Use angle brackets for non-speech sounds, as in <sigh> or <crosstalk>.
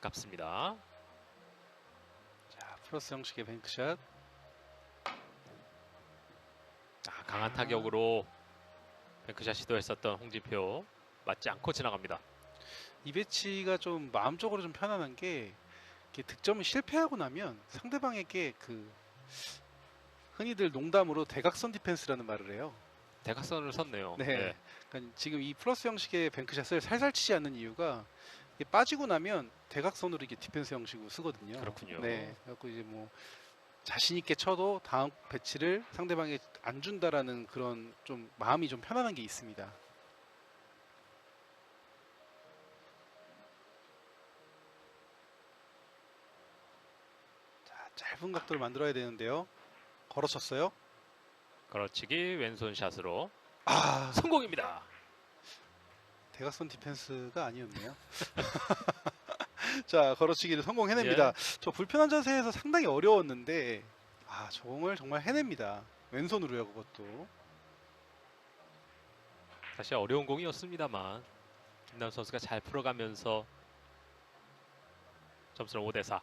아깝습니다. 자, 플러스 형식의 뱅크샷. 아, 강한 타격으로 뱅크샷 시도했었던 홍진표 맞지 않고 지나갑니다. 이 배치가 좀 마음적으로 좀 편안한 게 득점을 실패하고 나면 상대방에게 그 흔히들 농담으로 대각선 디펜스라는 말을 해요. 대각선을 섰네요. 네. 그러니까 지금 이 플러스 형식의 뱅크샷을 살살 치지 않는 이유가 빠지고 나면 대각선으로 이게 디펜스 형식으로 쓰거든요. 그렇군요. 네. 그래서 이제 뭐 자신 있게 쳐도 다음 배치를 상대방에 안 준다라는 그런 좀 마음이 좀 편안한 게 있습니다. 자, 짧은 각도를 만들어야 되는데요. 걸어쳤어요. 걸어치기 왼손 샷으로 아, 성공입니다. 대각선 디펜스가 아니었네요. <laughs> 자, 걸어치기를 성공해냅니다. 예. 저 불편한 자세에서 상당히 어려웠는데 아, 저걸 정말 해냅니다. 왼손으로요, 그것도. 사실 어려운 공이었습니다만 김남 선수가 잘 풀어가면서 점수는 5대 4.